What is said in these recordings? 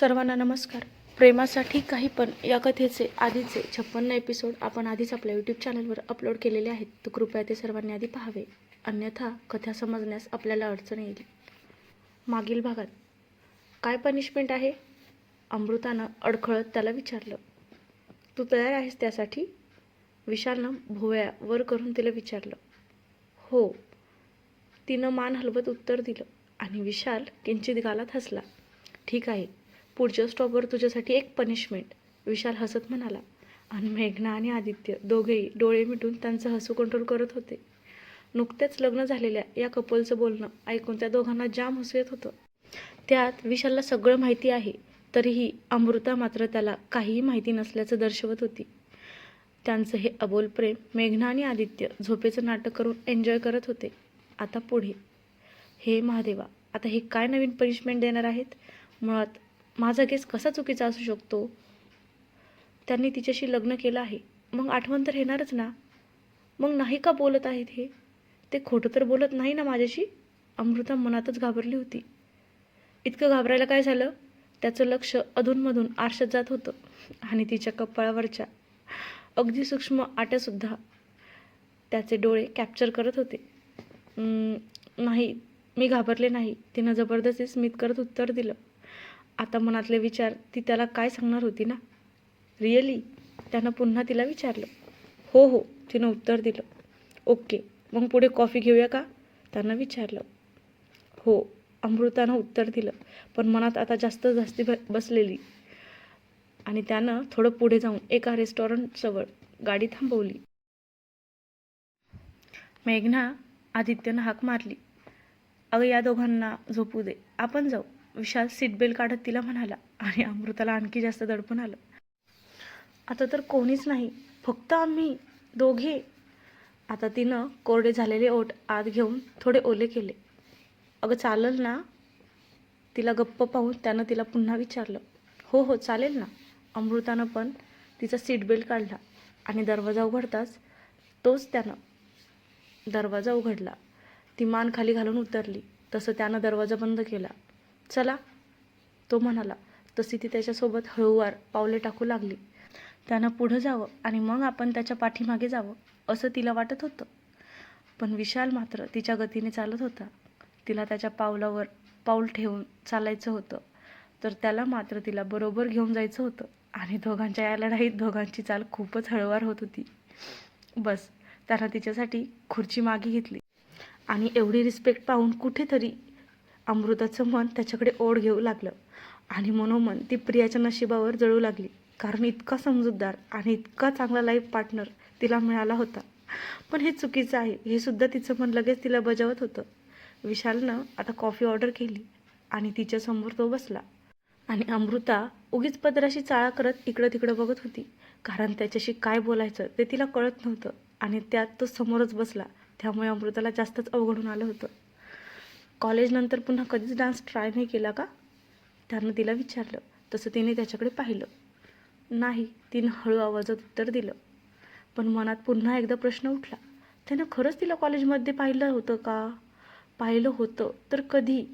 सर्वांना नमस्कार. प्रेमासाठी काही पण या कथेचे आधीचे छप्पन्न एपिसोड आपण आधीच आपल्या यूट्यूब चॅनलवर अपलोड केलेले आहेत. तर कृपया ते सर्वांनी आधी पाहावे. अन्यथा कथा समजण्यास आपल्याला अडचण येईल. मागील भागात काय पनिशमेंट आहे? अमृतानं अडखळत त्याला विचारलं. तू तयार आहेस त्यासाठी? विशालनं भोवया वर करून तिला विचारलं. हो. तिनं मान हलवत उत्तर दिलं आणि विशाल किंचित गालात हसला. ठीक आहे. पुढच्या स्टॉपवर तुझ्यासाठी एक पनिशमेंट विशाल हसत म्हणाला आणि मेघना आणि आदित्य दोघेही डोळे मिटून त्यांचं हसू कंट्रोल करत होते. नुकत्याच लग्न झालेल्या या कपलचं बोलणं ऐकून त्या दोघांना जाम हसू येत होतं. त्यात विशालला सगळं माहिती आहे तरीही अमृता मात्र त्याला काहीही माहिती नसल्याचं दर्शवत होती. त्यांचं हे अबोल प्रेम मेघना आणि आदित्य झोपेचं नाटक करून एन्जॉय करत होते. आता पुढे. हे महादेवा आता हे काय नवीन पनिशमेंट देणार आहेत? मुळात माझा केस कसा चुकीचा असू शकतो? त्यांनी तिच्याशी लग्न केलं आहे. मग आठवण तर येणारच ना? मग नाही का बोलत आहेत हे? ते खोटं तर बोलत नाही ना माझ्याशी? अमृता मनातच घाबरली होती. इतकं घाबरायला काय झालं? त्याचं लक्ष अधूनमधून आरशात जात होतं आणि तिच्या कपाळावरच्या अगदी सूक्ष्म आट्यासुद्धा त्याचे डोळे कॅप्चर करत होते. नाही मी घाबरले नाही. तिनं जबरदस्ती स्मित करत उत्तर दिलं. आता मनातले विचार ती त्याला काय सांगणार होती ना? रिअली त्यानं पुन्हा तिला विचारलं. हो हो तिनं उत्तर दिलं. ओके मग पुढे कॉफी घेऊया का? त्यानं विचारलं. हो अमृतानं उत्तर दिलं. पण मनात आता जास्त जास्ती बसलेली. आणि त्यानं थोडं पुढे जाऊन एका रेस्टॉरंटजवळ गाडी थांबवली. मेघना आदित्यनं हाक मारली. अगं या दोघांना झोपू दे. आपण जाऊ. विशाल सीट बेल्ट काढत तिला म्हणाला आणि अमृताला आणखी जास्त दडपून आलं. आता तर कोणीच नाही फक्त आम्ही दोघे. आता तिनं कोरडे झालेले ओठ आत घेऊन थोडे ओले केले. अगं चालेल ना. तिला गप्प पाहून त्यानं तिला पुन्हा विचारलं. हो हो चालेल ना. अमृतानं पण तिचा सीट बेल्ट काढला आणि दरवाजा उघडताच तोच त्यानं दरवाजा उघडला. ती मान खाली घालून उतरली. तसं त्यानं दरवाजा बंद केला. चला. तो म्हणाला तशी ती त्याच्यासोबत हळूवार पावले टाकू लागली. त्यानं पुढं जावं आणि मग आपण त्याच्या पाठीमागे जावं असं तिला वाटत होतं. पण विशाल मात्र तिच्या गतीने चालत होता. तिला त्याच्या पावलावर पाऊल ठेवून चालायचं होतं. तर त्याला मात्र तिला बरोबर घेऊन जायचं होतं. आणि दोघांच्या या लढाईत दोघांची चाल खूपच हळूवार होत होती. बस त्यानं तिच्यासाठी खुर्ची मागे घेतली. आणि एवढी रिस्पेक्ट पाहून कुठेतरी अमृताचं मन त्याच्याकडे ओढ घेऊ लागलं. आणि मनोमन ती प्रियाच्या नशिबावर जळू लागली. कारण इतका समजूतदार आणि इतका चांगला लाईफ पार्टनर तिला मिळाला होता. पण हे चुकीचं आहे. हे सुद्धा तिचं मन लगेच तिला बजावत होतं. विशालनं आता कॉफी ऑर्डर केली आणि तिच्यासमोर तो बसला. आणि अमृता उगीच पदराशी चाळा करत इकडं तिकडं बघत होती. कारण त्याच्याशी काय बोलायचं ते तिला कळत नव्हतं. आणि त्यात तो समोरच बसला. त्यामुळे अमृताला जास्तच अवघडून आलं होतं. कॉलेजनंतर पुन्हा कधीच डान्स ट्राय नाही केला का? त्यानं तिला विचारलं. तसं तिने त्याच्याकडे पाहिलं. नाही तिनं हळू आवाजात उत्तर दिलं. पण मनात पुन्हा एकदा प्रश्न उठला. त्यानं खरंच तिला कॉलेजमध्ये पाहिलं होतं का? पाहिलं होतं तर कधी?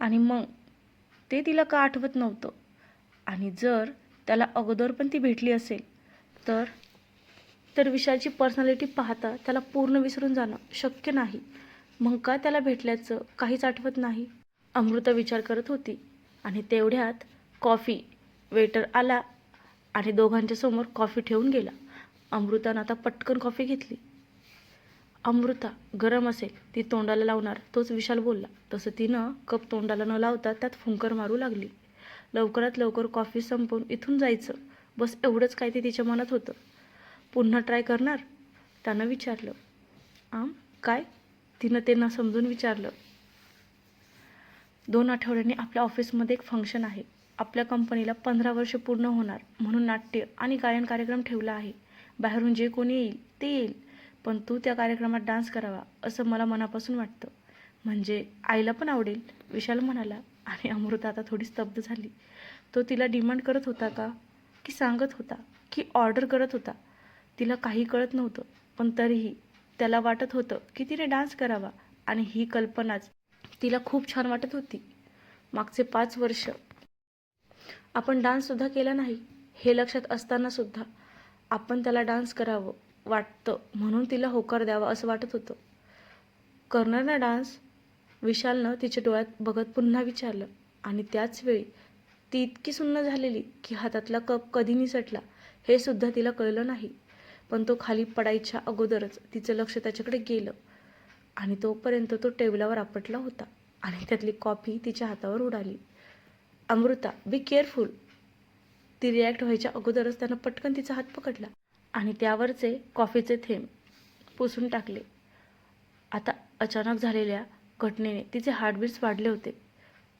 आणि मग? ते तिला का आठवत नव्हतं? आणि जर त्याला अगोदर पण ती भेटली असेल तर? तर विशालची पर्सनॅलिटी पाहता त्याला पूर्ण विसरून जाणं शक्य नाही. मग का त्याला भेटल्याचं काहीच आठवत नाही? अमृता विचार करत होती. आणि तेवढ्यात कॉफी वेटर आला आणि दोघांच्या समोर कॉफी ठेवून गेला. अमृतानं आता पटकन कॉफी घेतली. अमृता गरम असेल ती तोंडाला लावणार तोच विशाल बोलला. तसं तिनं कप तोंडाला न लावता त्यात फुंकर मारू लागली. लवकरात लवकर कॉफी संपवून इथून जायचं. बस एवढंच काय ते तिच्या मनात होतं. पुन्हा ट्राय करणार? त्यानं विचारलं. आम काय? तिनं त्यांना समजून विचारलं. दोन आठवड्यांनी आपल्या ऑफिसमध्ये एक फंक्शन आहे. आपल्या कंपनीला पंधरा वर्ष पूर्ण होणार म्हणून नाट्य आणि गायन कार्यक्रम ठेवला आहे. बाहेरून जे कोणी येईल ते येईल पण तू त्या कार्यक्रमात डान्स करावा असं मला मनापासून वाटतं. म्हणजे आईला पण आवडेल विशाल म्हणाला आणि अमृता आता थोडी स्तब्ध झाली. तो तिला डिमांड करत होता का? की सांगत होता की ऑर्डर करत होता. तिला काही कळत नव्हतं पण तरीही त्याला वाटत होतं की तिने डान्स करावा आणि ही कल्पनाच तिला खूप छान वाटत होती. मागचे पाच वर्ष आपण डान्ससुद्धा केला नाही हे लक्षात असतानासुद्धा आपण त्याला डान्स करावं वाटतं म्हणून तिला होकार द्यावा असं वाटत होतं. करणार ना डान्स विशालनं तिच्या डोळ्यात बघत पुन्हा विचारलं आणि त्याचवेळी ती इतकी सुन्न झालेली की हातातला कप कधी निसटला हे सुद्धा तिला कळलं नाही. पण तो खाली पडायच्या अगोदरच तिचं लक्ष त्याच्याकडे गेलं. आणि तोपर्यंत तो टेबलावर आपटला होता आणि त्यातली कॉफी तिच्या हातावर उडाली. अमृता बी केअरफुल ती रिॲक्ट व्हायच्या अगोदरच त्यानं पटकन तिचा हात पकडला आणि त्यावरचे कॉफीचे थेंब पुसून टाकले. आता अचानक झालेल्या घटनेने तिचे हार्टबीट्स वाढले होते.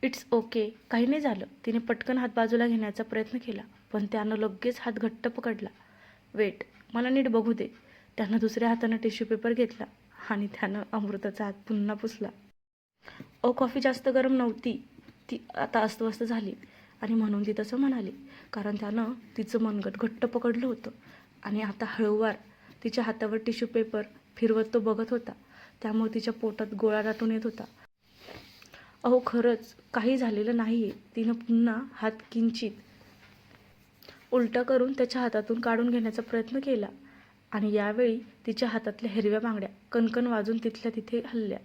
It's okay. काही नाही झालं. तिने पटकन हात बाजूला घेण्याचा प्रयत्न केला पण त्यानं लगेच हात घट्ट पकडला वेट मला नीट बघू दे. त्यानं दुसऱ्या हातानं टिश्यू पेपर घेतला आणि त्यानं अमृताचा हात पुन्हा पुसला. ओ कॉफी जास्त गरम नव्हती. ती आता अस्वस्थ झाली. आणि म्हणून ती तसं म्हणाली कारण त्यानं तिचं मनगट घट्ट पकडलं होतं. आणि आता हळूवार तिच्या हातावर टिश्यू पेपर फिरवत तो बघत होता. त्यामुळे तिच्या पोटात गोळा दाटून येत होता. अहो खरंच काही झालेलं नाही आहे तिनं पुन्हा हात किंचित उलटा करून त्याच्या हातातून काढून घेण्याचा प्रयत्न केला आणि यावेळी तिच्या हातातल्या हिरव्या बांगड्या कणकण वाजून तिथल्या तिथे हल्ल्या.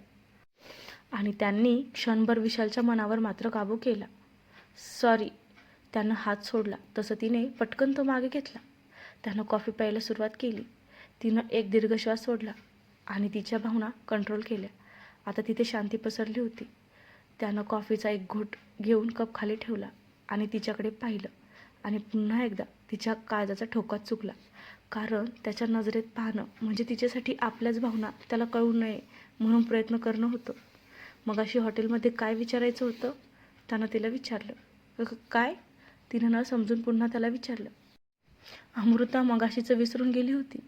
आणि त्यांनी क्षणभर विशालच्या मनावर मात्र काबू केला. सॉरी त्यानं हात सोडला. तसं तिने पटकन तो मागे घेतला. त्यानं कॉफी प्यायला सुरुवात केली. तिनं एक दीर्घ श्वास सोडला आणि तिच्या भावना कंट्रोल केल्या. आता तिथे शांती पसरली होती. त्यानं कॉफीचा एक घोट घेऊन कप खाली ठेवला आणि तिच्याकडे पाहिलं. आणि पुन्हा एकदा तिच्या काळजाचा ठोकाच चुकला. कारण त्याच्या नजरेत पाहणं म्हणजे तिच्यासाठी आपल्याच भावना त्याला कळू नये म्हणून प्रयत्न करणं होतं. मग अशी हॉटेलमध्ये काय विचारायचं होतं? त्यानं तिला विचारलं. काय? तिनं न समजून पुन्हा त्याला विचारलं. अमृता मगाशीचं विसरून गेली होती.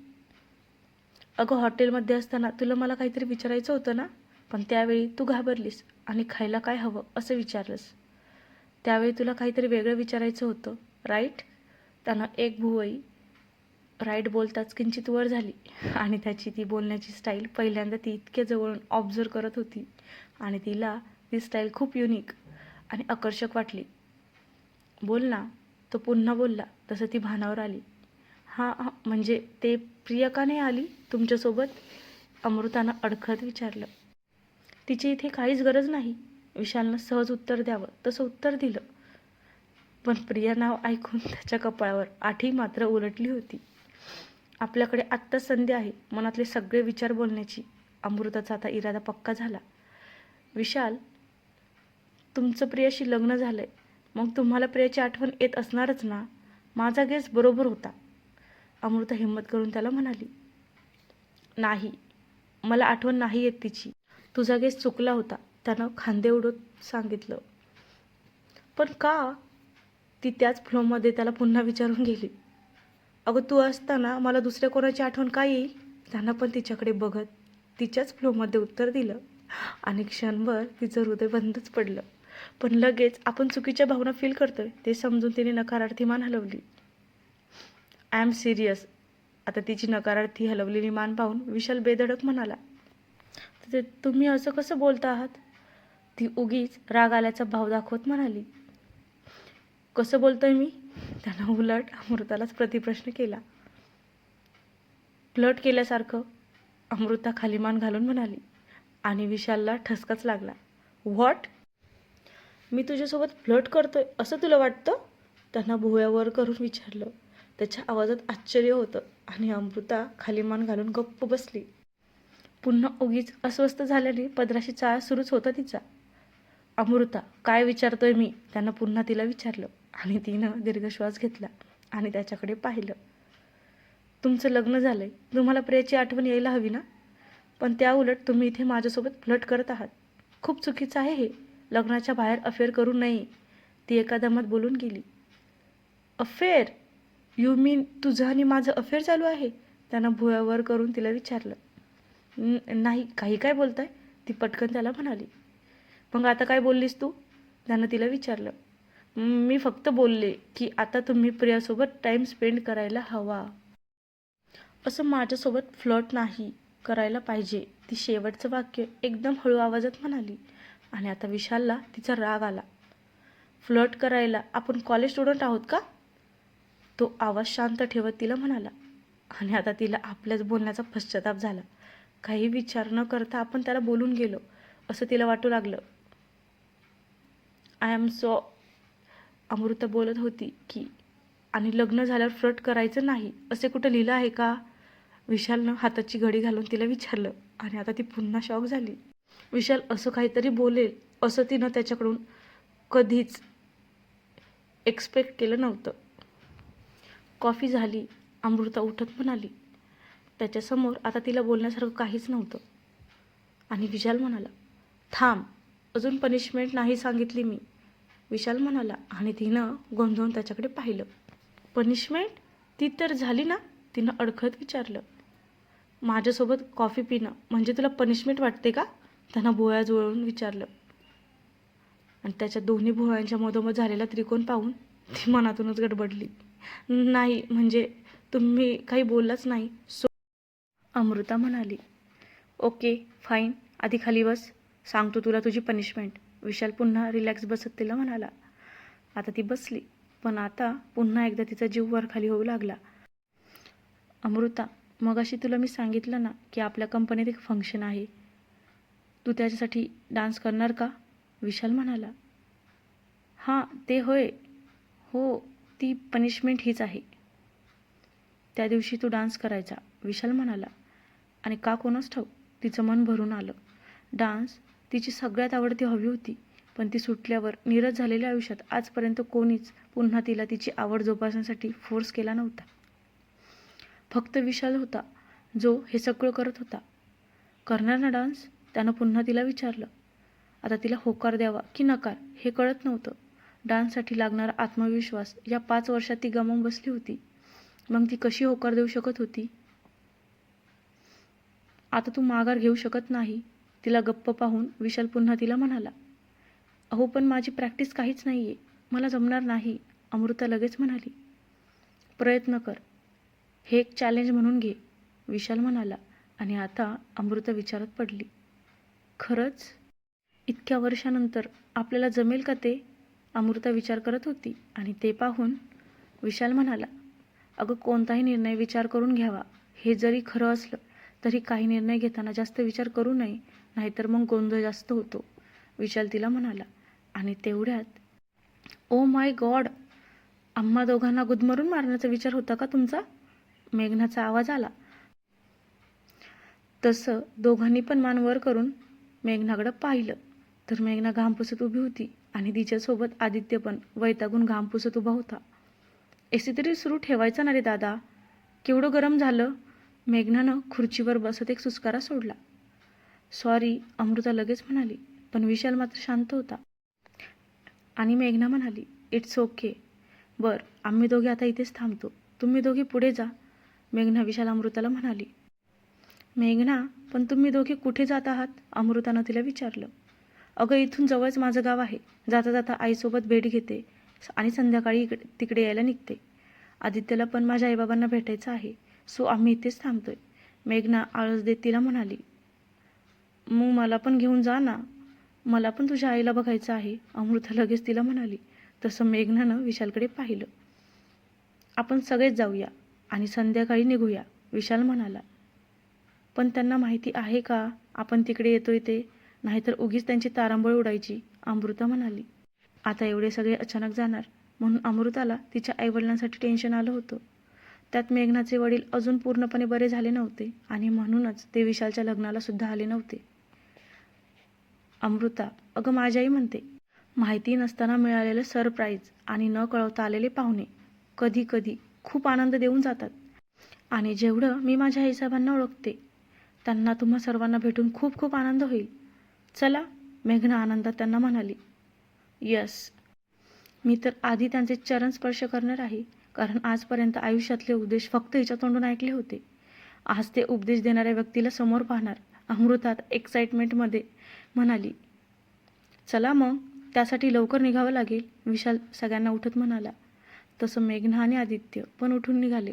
अगं हॉटेलमध्ये असताना तुला मला काहीतरी विचारायचं होतं ना? पण त्यावेळी तू घाबरलीस आणि खायला काय हवं असं विचारलंस. त्यावेळी तुला काहीतरी वेगळं विचारायचं होतं. राईट? त्यानं एक भुवई राईट बोलताच किंचित वर झाली. आणि त्याची ती बोलण्याची स्टाईल पहिल्यांदा ती इतक्या जवळून ऑब्झर्व करत होती. आणि तिला ती स्टाईल खूप युनिक आणि आकर्षक वाटली. बोल ना. तो पुन्हा बोलला. तसं ती भानावर आली. हां हां म्हणजे ते प्रिया का नाही आली तुमच्यासोबत? अमृतानं अडखळत विचारलं. तिची इथे काहीच गरज नाही. विशालनं सहज उत्तर द्यावं. तसं उत्तर दिलं. पण प्रिया नाव ऐकून त्याच्या कपाळावर आठी मात्र उलटली होती. आपल्याकडे आत्ता संधी आहे मनातले सगळे विचार बोलण्याची. अमृताचा आता इरादा पक्का झाला. विशाल तुमचं प्रियाशी लग्न झालंय. मग तुम्हाला प्रियाची आठवण येत असणारच ना? माझा गेस बरोबर होता. अमृता हिंमत करून त्याला म्हणाली नाही मला आठवण नाही येत तिची. तुझा गेस चुकला होता. त्यानं खांदे उडत सांगितलं. पण का? ती त्याच फ्लोमध्ये त्याला पुन्हा विचारून गेली. अगं तू असताना मला दुसऱ्या कोणाची आठवण काय येईल? त्यांना पण तिच्याकडे बघत तिच्याच फ्लोमध्ये उत्तर दिलं. आणि क्षणभर तिचं हृदय बंदच पडलं. पण लगेच आपण चुकीच्या भावना फील करतोय ते समजून तिने नकारार्थी मान हलवली. आय एम सिरियस आता तिची नकारार्थी हलवलेली मान पाहून विशाल बेधडक म्हणाला तुम्ही असं कसं बोलता आहात? ती उगीच राग आल्याचा भाव दाखवत म्हणाली कसं बोलतोय मी? त्यानं उलट अमृतालाच प्रतिप्रश्न केला. फ्लट केल्यासारखं अमृता खालीमान घालून म्हणाली आणि विशालला ठसकाच लागला. व्हॉट मी तुझ्यासोबत फ्लट करतोय असं तुला वाटतं? त्यांना भुयावर करून विचारलं. त्याच्या आवाजात आश्चर्य होतं आणि अमृता खालीमान घालून गप्प बसली. पुन्हा उगीच अस्वस्थ झाल्याने पदराशी चाळ सुरूच होता तिचा. अमृता काय विचारतोय मी? त्यांना पुन्हा तिला विचारलं. आणि तिनं दीर्घ श्वास घेतला आणि त्याच्याकडे पाहिलं. तुमचं लग्न झालं आहे तुम्हाला प्रियाची आठवण यायला हवी ना? पण त्या उलट तुम्ही इथे माझ्यासोबत फ्लट करत आहात. खूप चुकीचं आहे हे. लग्नाच्या बाहेर अफेअर करू नये. ती एका दमात बोलून गेली. अफेअर? यू मीन तुझं आणि माझं अफेअर चालू आहे? त्यानं भुयावर करून तिला विचारलं. नाही काही काय बोलताय? ती पटकन त्याला म्हणाली. मग आता काय बोललीस तू? त्यानं तिला विचारलं. मी फक्त बोलले की आता तुम्ही प्रियासोबत टाईम स्पेंड करायला हवा. असं माझ्यासोबत फ्लट नाही करायला पाहिजे. ती शेवटचं वाक्य एकदम हळू आवाजात म्हणाली आणि आता विशालला तिचा राग आला. फ्लट करायला आपण कॉलेज स्टुडंट आहोत का? तो आवाज शांत ठेवत तिला म्हणाला आणि आता तिला आपल्याच बोलण्याचा पश्चाताप झाला. काही विचार न करता आपण त्याला बोलून गेलो असं तिला वाटू लागलं. आय एम सो अमृता बोलत होती की आणि लग्न झाल्यावर फ्रट करायचं नाही असे कुठं लिहिलं आहे का? विशालनं हाताची घडी घालून तिला विचारलं आणि आता ती पुन्हा शॉक झाली. विशाल असं काहीतरी बोलेल असं तिनं त्याच्याकडून कधीच एक्सपेक्ट केलं नव्हतं. कॉफी झाली अमृता उठत म्हणाली. त्याच्यासमोर आता तिला बोलण्यासारखं काहीच नव्हतं. आणि विशाल म्हणाला थांब अजून पनिशमेंट नाही सांगितली मी. विशाल म्हणाला आणि तिनं गोंधळून त्याच्याकडे पाहिलं. पनिशमेंट ती तर झाली ना? तिनं अडखळत विचारलं. माझ्यासोबत कॉफी पिणं म्हणजे तुला पनिशमेंट वाटते का? त्यानं भोळ्या जुळवून विचारलं. आणि त्याच्या दोन्ही भोळ्यांच्या मधोमध झालेला त्रिकोण पाहून ती मनातूनच गडबडली. नाही म्हणजे तुम्ही काही बोललाच नाही. सो अमृता म्हणाली ओके फाईन आधी खाली बस. सांगतो तुला तुझी पनिशमेंट विशाल पुन्हा रिलॅक्स बसत तिला म्हणाला आता ती बसली पण आता पुन्हा एकदा तिचा जीव वर खाली होऊ लागला. अमृता मगाशी तुला मी सांगितलं ना की आपल्या कंपनीत एक फंक्शन आहे. तू त्याच्यासाठी डान्स करणार का? विशाल म्हणाला. हां ते होय. हो ती पनिशमेंट हीच आहे. त्या दिवशी तू डान्स करायचा विशाल म्हणाला. आणि का कोणच ठाऊ तिचं मन भरून आलं. डान्स तिची सगळ्यात आवडती हवी होती. पण ती सुटल्यावर नीरज झालेल्या आयुष्यात आजपर्यंत कोणीच पुन्हा तिला तिची आवड जोपासण्यासाठी फोर्स केला नव्हता. फक्त विशाल होता जो हे सगळं करत होता. करणार ना डान्स त्यानं पुन्हा तिला विचारलं. आता तिला होकार द्यावा की नकार हे कळत नव्हतं. डान्ससाठी लागणारा आत्मविश्वास या पाच वर्षात ती गमावून बसली होती. मग ती कशी होकार देऊ शकत होती? आता तू माघार घेऊ शकत नाही. तिला गप्प पाहून विशाल पुन्हा तिला म्हणाला अहो पण माझी प्रॅक्टिस काहीच नाही आहे मला जमणार नाही. अमृता लगेच म्हणाली प्रयत्न कर. हे एक चॅलेंज म्हणून घे. विशाल म्हणाला आणि आता अमृता विचारात पडली खरंच? इतक्या वर्षानंतर आपल्याला जमेल का ते? अमृता विचार करत होती आणि ते पाहून विशाल म्हणाला अगं कोणताही निर्णय विचार करून घ्यावा. हे जरी खरं असलं तरी काही निर्णय घेताना जास्त विचार करू नये. नाहीतर मग गोंधळ जास्त होतो. विशाल तिला म्हणाला आणि तेवढ्यात ओ माय गॉड आम्हा दोघांना गुदमरून मारण्याचा विचार होता का तुमचा? मेघनाचा आवाज आला. तसं दोघांनी पण मान वर करून मेघनाकडं पाहिलं. तर मेघना घाम पुसत उभी होती आणि तिच्यासोबत आदित्य पण वैतागून घाम पुसत उभा होता. एसी तरी सुरू ठेवायचा ना रे दादा? केवढं गरम झालं? मेघनानं खुर्चीवर बसत एक सुस्कारा सोडला. सॉरी अमृता लगेच म्हणाली पण विशाल मात्र शांत होता. आणि मेघना म्हणाली इट्स ओके बर आम्ही दोघे आता इथेच थांबतो. तुम्ही दोघे पुढे जा. मेघना विशाल अमृताला म्हणाली. मेघना पण तुम्ही दोघे कुठे जात आहात? अमृतानं तिला विचारलं. अगं इथून जवळच माझं गाव आहे. जाता जाता आईसोबत भेट घेते आणि संध्याकाळी इकडे तिकडे यायला निघते. आदित्यला पण माझ्या आईबाबांना भेटायचं आहे. सो आम्ही इथेच थांबतोय. मेघना आळस देत तिला म्हणाली. मग मला पण घेऊन जा ना. मला पण तुझ्या आईला बघायचं आहे. अमृता लगेच तिला म्हणाली. तसं मेघनानं विशालकडे पाहिलं. आपण सगळेच जाऊया आणि संध्याकाळी निघूया विशाल म्हणाला. पण त्यांना माहिती आहे का आपण तिकडे येतोय ते? नाहीतर उगीच त्यांची तारांबळ उडायची अमृता म्हणाली. आता एवढे सगळे अचानक जाणार म्हणून अमृताला तिच्या आईवडिलांसाठी टेन्शन आलं होतं. त्यात मेघनाचे वडील अजून पूर्णपणे बरे झाले नव्हते आणि म्हणूनच ते विशालच्या लग्नाला सुद्धा आले नव्हते. अमृता अगं माझी आई म्हणते माहिती नसताना मिळालेलं सरप्राईज आणि न कळवता आलेले पाहुणे कधी कधी खूप आनंद देऊन जातात. आणि जेवढं मी माझ्या आईसाहेबांना ओळखते त्यांना तुम्हा सर्वांना भेटून खूप खूप आनंद होईल. चला मेघना आनंदात त्यांना म्हणाली. यस. मी तर आधी त्यांचे चरण स्पर्श करणार आहे कारण आजपर्यंत आयुष्यातले उपदेश फक्त हिच्या तोंडून ऐकले होते. आज ते उपदेश देणाऱ्या व्यक्तीला समोर पाहणार अमृतात एक्साइटमेंटमध्ये म्हणाली. चला मग त्यासाठी लवकर निघावं लागेल विशाल सगळ्यांना उठत म्हणाला. तसं मेघना आणि आदित्य पण उठून निघाले.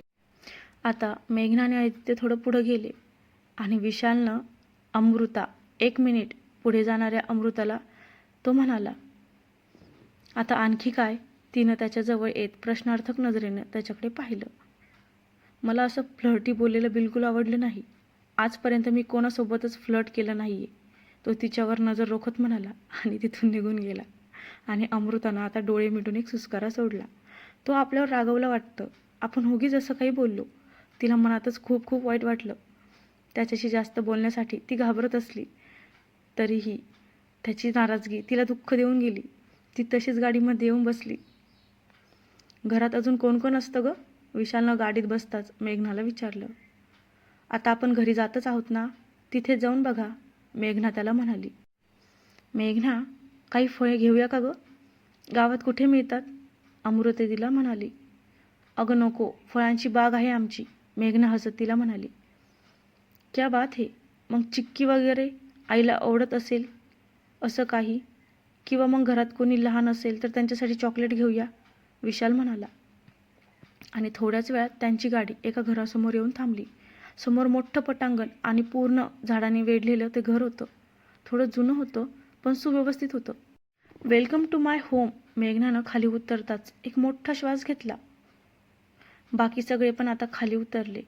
आता मेघना आणि आदित्य थोडं पुढं गेले आणि विशालनं अमृता एक मिनिट पुढे जाणाऱ्या अमृताला तो म्हणाला आता आणखी काय? तिनं त्याच्याजवळ येत प्रश्नार्थक नजरेनं त्याच्याकडे पाहिलं. मला असं फ्लर्टी बोललेलं बिलकुल आवडलं नाही. आजपर्यंत मी कोणासोबतच फ्लर्ट केलं नाही आहे तो तिच्यावर नजर रोखत म्हणाला आणि तिथून निघून गेला. आणि अमृतानं आता डोळे मिटून एक सुस्कारा सोडला. तो आपल्यावर रागवला वाटतं. आपण होगी जसं काही बोललो. तिला मनातच खूप खूप वाईट वाटलं. त्याच्याशी जास्त बोलण्यासाठी ती घाबरत असली. तरीही त्याची नाराजगी तिला दुःख देऊन गेली. ती तशीच गाडीमध्ये येऊन बसली. घरात अजून कोण कोण असतं गं? विशालनं गाडीत बसताच मेघनाला विचारलं. आता आपण घरी जातच आहोत ना? तिथे जाऊन बघा. मेघना त्याला म्हणाली मेघना काही फळे घेऊया का गं? गावात कुठे मिळतात? अमृते तिला म्हणाली अगं नको फळांची बाग आहे आमची. मेघना हसत तिला म्हणाली क्या बात हे? मग चिक्की वगैरे आईला आवडत असेल? असं काही? किंवा मग घरात कोणी लहान असेल तर त्यांच्यासाठी चॉकलेट घेऊया? विशाल म्हणाला आणि थोड्याच वेळात त्यांची गाडी एका घरासमोर येऊन थांबली. समोर मोठं पटांगण आणि पूर्ण झाडाने वेढलेलं ते घर होतं. थोडं जुनं होतं पण सुव्यवस्थित होतं. वेलकम टू माय होम मेघनानं खाली उतरताच एक मोठा श्वास घेतला. बाकी सगळे पण आता खाली उतरले.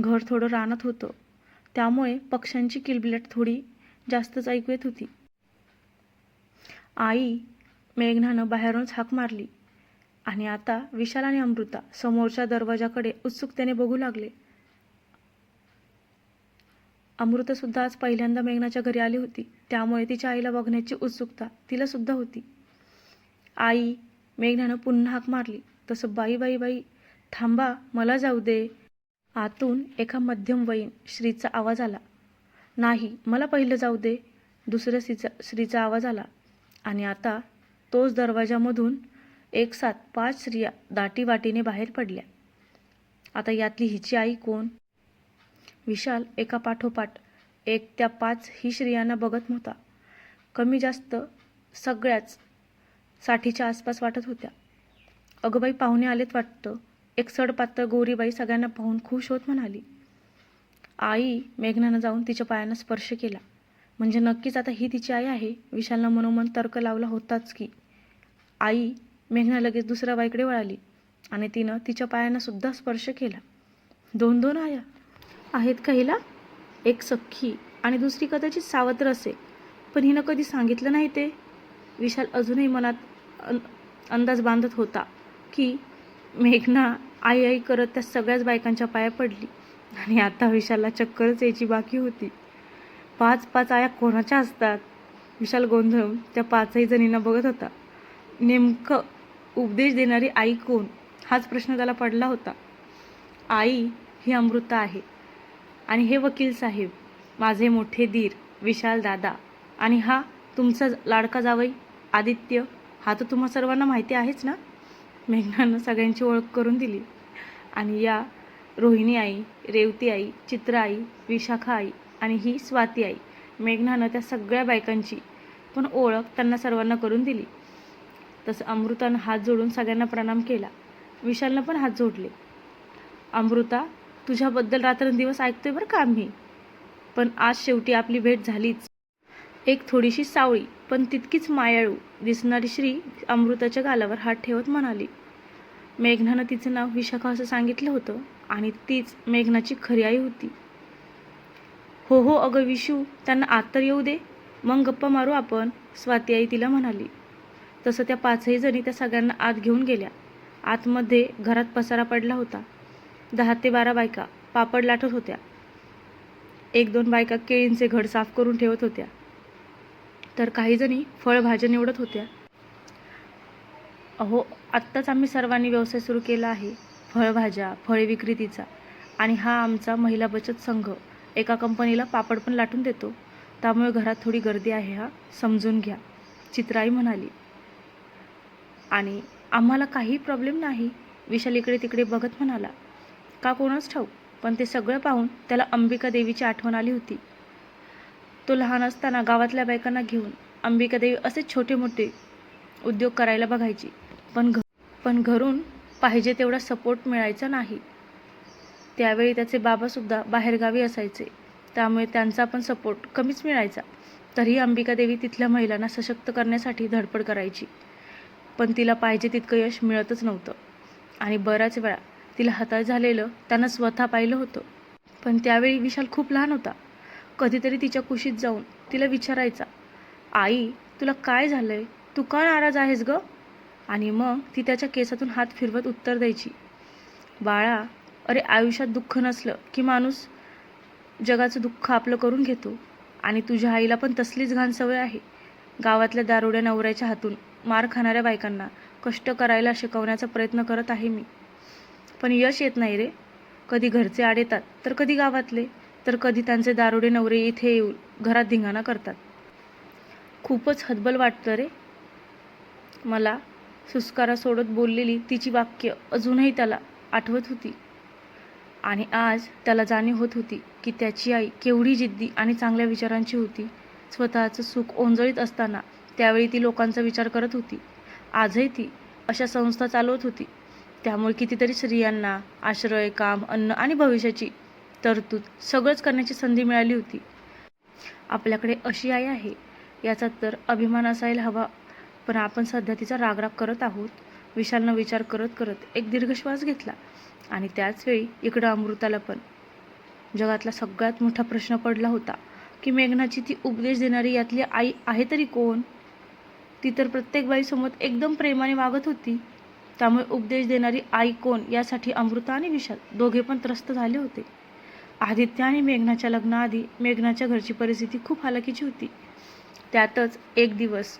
घर थोडं रानात होतं. त्यामुळे पक्ष्यांची किलबिलट थोडी जास्तच ऐकू येत होती. आई मेघनानं बाहेरूनच हाक मारली. आणि आता विशाल आणि अमृता समोरच्या दरवाजाकडे उत्सुकतेने बघू लागले. अमृतसुद्धा आज पहिल्यांदा मेघनाच्या घरी आली होती. त्यामुळे तिच्या आईला बघण्याची उत्सुकता तिलासुद्धा होती. आई मेघनानं पुन्हा हाक मारली. तसं बाई बाई बाई थांबा मला जाऊ दे. आतून एका मध्यम वयीन श्रीचा आवाज आला. नाही मला पहिलं जाऊ दे. दुसऱ्या स्त्रीचा स्त्रीचा आवाज आला. आणि आता तोच दरवाजामधून एक साथ पाच स्त्रिया दाटीवाटीने बाहेर पडल्या. आता यातली हिची आई कोण? विशाल एका पाठोपाठ एक त्या पाच ही स्त्रियांना बघत होता कमी जास्त सगळ्याच साठीच्या आसपास वाटत होत्या. अगं बाई पाहुणे आलेत वाटतं. एक सडपात्र गोरीबाई सगळ्यांना पाहून खुश होत म्हणाली. आई मेघनानं जाऊन तिच्या पायांना स्पर्श केला. म्हणजे नक्कीच आता ही तिची आई आहे. विशालनं मनोमन तर्क लावला होताच की. आई मेघना लगेच दुसऱ्या बाईकडे वळाली आणि तिनं तिच्या पायांना सुद्धा स्पर्श केला. दोन दोन आया. आहेत का हिला एक सख्खी आणि दुसरी कदाचित सावत्र असेल पण हिनं कधी सांगितलं नाही ते. विशाल अजूनही मनात अंदाज बांधत होता की मेघना आई आई करत त्या सगळ्याच बायकांच्या पाया पडली आणि आता विशालला चक्करच यायची बाकी होती. पाच पाच आया कोणाच्या असतात? विशाल गोंधळून त्या पाचही जणींना बघत होता. नेमकं उपदेश देणारी आई कोण? हाच प्रश्न त्याला पडला होता. आई ही अमृता आहे. आणि हे वकील साहेब माझे मोठे धीर विशाल दादा. आणि हा तुमचा लाडका जावई आदित्य हा तर तुम्हा सर्वांना माहिती आहेच ना? मेघनानं सगळ्यांची ओळख करून दिली. आणि या रोहिणी आई रेवती आई चित्रा आई विशाखा आई आणि ही स्वाती आई मेघनानं त्या सगळ्या बायकांची पण ओळख त्यांना सर्वांना करून दिली. तसं अमृतानं हात जोडून सगळ्यांना प्रणाम केला. विशालनं पण हात जोडले. अमृता तुझ्याबद्दल रात्रंदिवस ऐकतोय बरं का आम्ही. पण आज शेवटी आपली भेट झालीच. एक थोडीशी सावळी पण तितकीच मायाळू दिसणारी श्री अमृताच्या गालावर हात ठेवत म्हणाली. मेघनानं तिचं नाव विशाखा असं सांगितलं होतं आणि तीच मेघनाची खरी आई होती. हो हो अगं विशू त्यांना आत तर येऊ दे. मग गप्पा मारू आपण स्वाती आई तिला म्हणाली. तसं त्या पाचही जणी त्या सगळ्यांना आत घेऊन गेल्या. आतमध्ये घरात पसारा पडला होता. दहा ते बारा बायका पापड लाटत होत्या. एक दोन बायका केळींचे घड साफ करून ठेवत होत्या. तर काहीजणी फळभाज्या निवडत होत्या. अहो आत्ताच आम्ही सर्वांनी व्यवसाय सुरू केला आहे. फळभाज्या फळे विक्रीतीचा. आणि हा आमचा महिला बचत संघ एका कंपनीला पापड पण लाटून देतो. त्यामुळे घरात थोडी गर्दी आहे हा समजून घ्या चित्राई म्हणाली. आणि आम्हाला काही प्रॉब्लेम नाही विशाल इकडे तिकडे बघत म्हणाला. का कोणाच ठाऊक. पण ते सगळं पाहून त्याला अंबिका देवीची आठवण आली होती. तो लहान असताना गावातल्या बायकांना घेऊन अंबिका देवी असे छोटे मोठे उद्योग करायला बघायची. पण घ पण घरून पाहिजे तेवढा सपोर्ट मिळायचा नाही. त्यावेळी त्याचे बाबासुद्धा बाहेरगावी असायचे. त्यामुळे त्यांचा पण सपोर्ट कमीच मिळायचा. तरीही अंबिका देवी तिथल्या महिलांना सशक्त करण्यासाठी धडपड करायची. पण तिला पाहिजे तितकं यश मिळतच नव्हतं. आणि बऱ्याच वेळा तिला हताश झालेलं त्यांना स्वतः पाहिलं होतं. पण त्यावेळी विशाल खूप लहान होता. कधीतरी तिच्या कुशीत जाऊन तिला विचारायचा आई तुला काय झालंय? तू का नाराज आहेस ग? आणि मग ती त्याच्या केसातून हात फिरवत उत्तर द्यायची बाळा अरे आयुष्यात दुःख नसलं की माणूस जगाचं दुःख आपलं करून घेतो आणि तुझ्या आईला पण तसलीच घाण सवय आहे. गावातल्या दारुड्या नवऱ्याच्या हातून मार खाणाऱ्या बायकांना कष्ट करायला शिकवण्याचा प्रयत्न करत आहे मी. पण यश येत नाही रे. कधी घरचे आड येतात तर कधी गावातले तर कधी त्यांचे दारुडे नवरे इथे येऊन घरात धिंगाणा करतात. खूपच हतबल वाटतं रे. मला सुस्कारा सोडत बोललेली तिची वाक्य अजूनही त्याला आठवत होती. आणि आज त्याला जाणीव होत होती की त्याची आई केवढी जिद्दी आणि चांगल्या विचारांची होती. स्वतःचं सुख ओंजळीत असताना त्यावेळी ती लोकांचा विचार करत होती. आजही ती अशा संस्था चालवत होती. त्यामुळे कितीतरी स्त्रियांना आश्रय काम अन्न आणि भविष्याची तरतूद सगळंच करण्याची संधी मिळाली होती. आपल्याकडे अशी आई आहे याचा तर अभिमान असायला हवा. पण आपण सध्या तिचा रागराग करत आहोत विशालनं विचार करत करत एक दीर्घ श्वास घेतला. आणि त्याचवेळी इकडं अमृताला पण. जगातला सगळ्यात मोठा प्रश्न पडला होता की मेघनाची ती उपदेश देणारी यातली आई आहे तरी कोण? ती तर प्रत्येक बाईसमोर एकदम प्रेमाने वागत होती. त्यामुळे उपदेश देणारी आई कोण यासाठी अमृता आणि विशाल दोघे पण त्रस्त झाले होते. आदित्य आणि मेघनाच्या लग्नाआधी मेघनाच्या घरची परिस्थिती खूप हालाकीची होती. त्यातच एक दिवस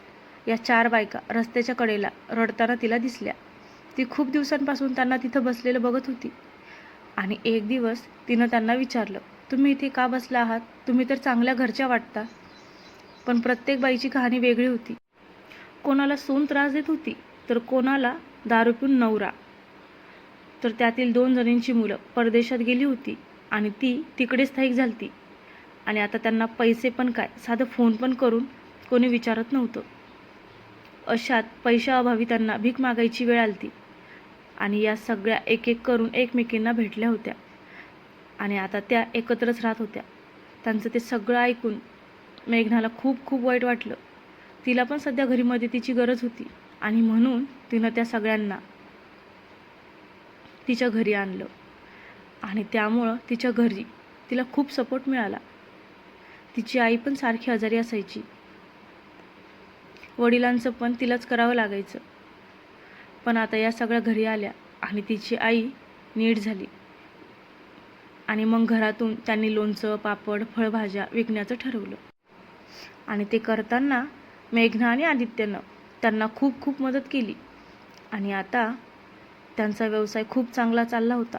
या चार बायका रस्त्याच्या कडेला रडताना तिला दिसल्या. ती खूप दिवसांपासून त्यांना तिथं बसलेलं बघत होती. आणि एक दिवस तिनं त्यांना विचारलं तुम्ही इथे का बसला आहात? तुम्ही तर चांगल्या घरच्या वाटता. पण प्रत्येक बाईची कहाणी वेगळी होती. कोणाला सून त्रास देत होती तर कोणाला दारू पिऊन नवरा. तर त्यातील दोन जणींची मुलं परदेशात गेली होती आणि ती तिकडे स्थायिक झालती. आणि आता त्यांना पैसे पण काय साधं फोन पण करून कोणी विचारत नव्हतं. अशात पैशाअभावी त्यांना भीक मागायची वेळ आलती. आणि या सगळ्या एक एक करून एकमेकींना भेटल्या होत्या. आणि आता त्या एकत्रच राहत होत्या. त्यांचं ते सगळं ऐकून मेघनाला खूप खूप वाईट वाटलं. तिला पण सध्या घरी मदतीची गरज होती. आणि म्हणून तिनं त्या सगळ्यांना तिच्या घरी आणलं. आणि त्यामुळं तिच्या घरी तिला खूप सपोर्ट मिळाला. तिची आई पण सारखी आजारी असायची. वडिलांचं पण तिलाच करावं लागायचं. पण आता या सगळ्या घरी आल्या आणि तिची आई नीट झाली. आणि मग घरातून त्यांनी लोणचं पापड फळभाज्या विकण्याचं ठरवलं. आणि ते करताना मेघना आणि आदित्यनं त्यांना खूप खूप मदत केली. आणि आता त्यांचा व्यवसाय खूप चांगला चालला होता.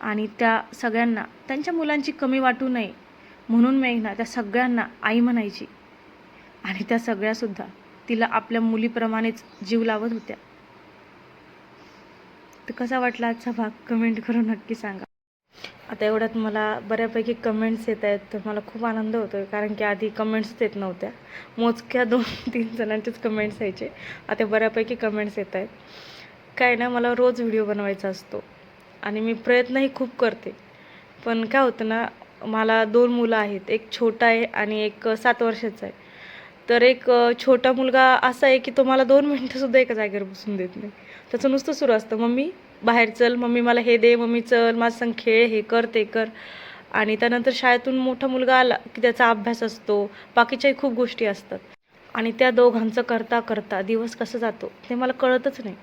आणि त्या सगळ्यांना त्यांच्या मुलांची कमी वाटू नये म्हणून मेघना त्या सगळ्यांना आई म्हणायची. आणि त्या सगळ्यासुद्धा तिला आपल्या मुलीप्रमाणेच जीव लावत होत्या. तर कसा वाटला आजचा भाग? कमेंट करून नक्की सांगा. आता एवढ्यात मला बऱ्यापैकी कमेंट्स येत आहेत तर मला खूप आनंद होतो आहे कारण की आधी कमेंट्स येत नव्हत्या. मोजक्या दोन तीन जणांचेच कमेंट्स यायचे. आता बऱ्यापैकी कमेंट्स येत आहेत. काय ना मला रोज व्हिडिओ बनवायचा असतो. आणि मी प्रयत्नही खूप करते. पण काय होतं ना मला दोन मुलं आहेत. एक छोटा आहे आणि एक सात वर्षाचा आहे. तर एक छोटा मुलगा असा आहे की तो मला दोन मिनटंसुद्धा एका जागेवर बसून देत नाही. त्याचं नुसतं सुरू असतं मम्मी बाहेर चल मम्मी मला हे दे मम्मी चल माझं संग खेळ हे कर ते कर. आणि त्यानंतर शाळेतून मोठा मुलगा आला की त्याचा अभ्यास असतो. बाकीच्याही खूप गोष्टी असतात. आणि त्या दोघांचं करता करता दिवस कसं जातो ते मला कळतच नाही.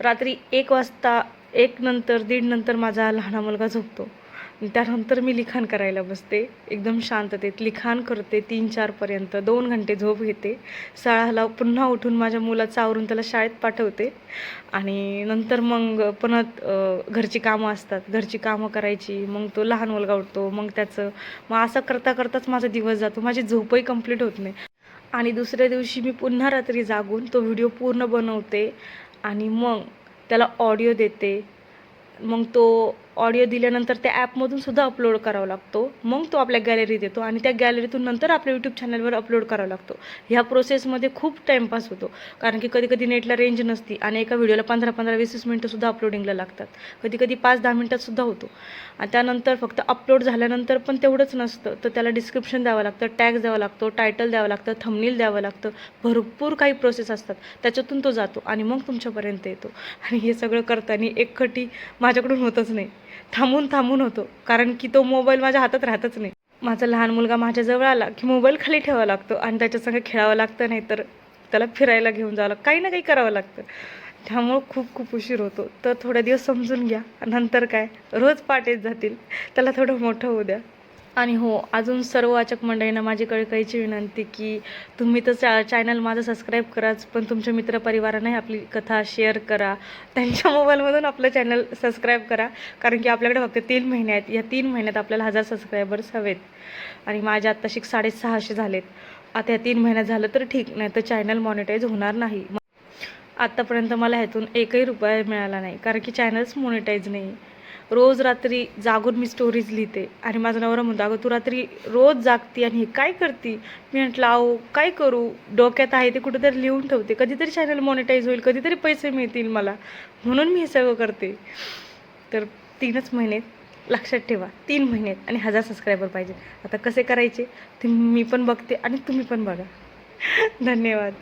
रात्री एक वाजता एक नंतर दीड नंतर माझा लहान मुलगा झोपतो. त्यानंतर मी लिखाण करायला बसते. एकदम शांततेत लिखाण करते तीन चारपर्यंत दोन घंटे झोप घेते. सळाला पुन्हा उठून माझ्या मुलाचं आवरून त्याला शाळेत पाठवते. आणि नंतर मग पुन्हा घरची कामं असतात. घरची कामं करायची. मग तो लहान मुलगा उठतो. मग त्याचं मग असं करता करताच माझा दिवस जातो. माझी झोपही कंप्लीट होत नाही. आणि दुसऱ्या दिवशी मी पुन्हा रात्री जागून तो व्हिडिओ पूर्ण बनवते. आणि मग त्याला ऑडिओ देते. मग तो ऑडिओ दिल्यानंतर त्या ॲपमधून सुद्धा अपलोड करावा लागतो. मग तो आपल्या गॅलरीत येतो आणि त्या गॅलरीतून नंतर आपल्या यूट्यूब चॅनलवर अपलोड करावा लागतो. ह्या प्रोसेसमध्ये खूप टाईमपास होतो. कारण की कधी कधी नेटला रेंज नसती आणि एका व्हिडिओला पंधरा पंधरा वीस वीस मिनटंसुद्धा अपलोडिंगला लागतात. कधी कधी पाच दहा मिनटातसुद्धा होतो. आणि त्यानंतर फक्त अपलोड झाल्यानंतर पण तेवढंच नसतं. तर त्याला डिस्क्रिप्शन द्यावं लागतं टॅग द्यावं लागतो टायटल द्यावं लागतं थंबनील द्यावं लागतं. भरपूर काही प्रोसेस असतात. त्याच्यातून तो जातो आणि मग तुमच्यापर्यंत येतो. आणि हे सगळं करताना एकखटी माझ्याकडून होतच नाही. थांबून थांबून होतो. कारण की तो मोबाईल माझ्या हातात राहतच नाही. माझा लहान मुलगा माझ्याजवळ आला की मोबाईल खाली ठेवावा लागतो आणि त्याच्यासंग खेळावं लागतं नाही तर त्याला फिरायला घेऊन जावं लागतं. काही ना काही करावं लागतं. त्यामुळं खूप खूप उशीर होतो. तर थोड्या दिवस समजून घ्या. नंतर काय? रोज पाटेच जातील. त्याला थोडं मोठं होऊ द्या. आणि हो अजून सर्व वाचक मंडळींना माझी कळकळीची विनंती की तुम्ही तर चा चॅनल माझं सबस्क्राईब कराच पण तुमच्या मित्रपरिवारांनाही आपली कथा शेअर करा. त्यांच्या मोबाईलमधून आपलं चॅनल सबस्क्राईब करा. कारण की आपल्याकडे फक्त तीन महिने आहेत. या तीन महिन्यात आपल्याला हजार सबस्क्रायबर्स हवेत. आणि माझ्या आत्ताशी साडेसहाशे झालेत. आता या तीन महिन्यात झालं तर ठीक नाही तर चॅनल मॉनिटाईज होणार नाही. आत्तापर्यंत मला ह्यातून एकही रुपया मिळाला नाही. कारण की चॅनल्स मॉनिटाईज नाही. रोज रात्री जागून मी स्टोरीज लिहिते. आणि माझा नवरा म्हणतो अगं तू रात्री रोज जागती आणि हे काय करती? मी म्हटलं अहो काय करू? डोक्यात आहे ते कुठेतरी लिहून ठेवते. कधीतरी चॅनल मॉनिटाईज होईल कधीतरी पैसे मिळतील मला. म्हणून मी हे सगळं करते. तर तीनच महिने लक्षात ठेवा. तीन महिन्यात आणि हजार सबस्क्रायबर पाहिजे आता कसे करायचे? ते मी पण बघते आणि तुम्ही पण बघा. धन्यवाद.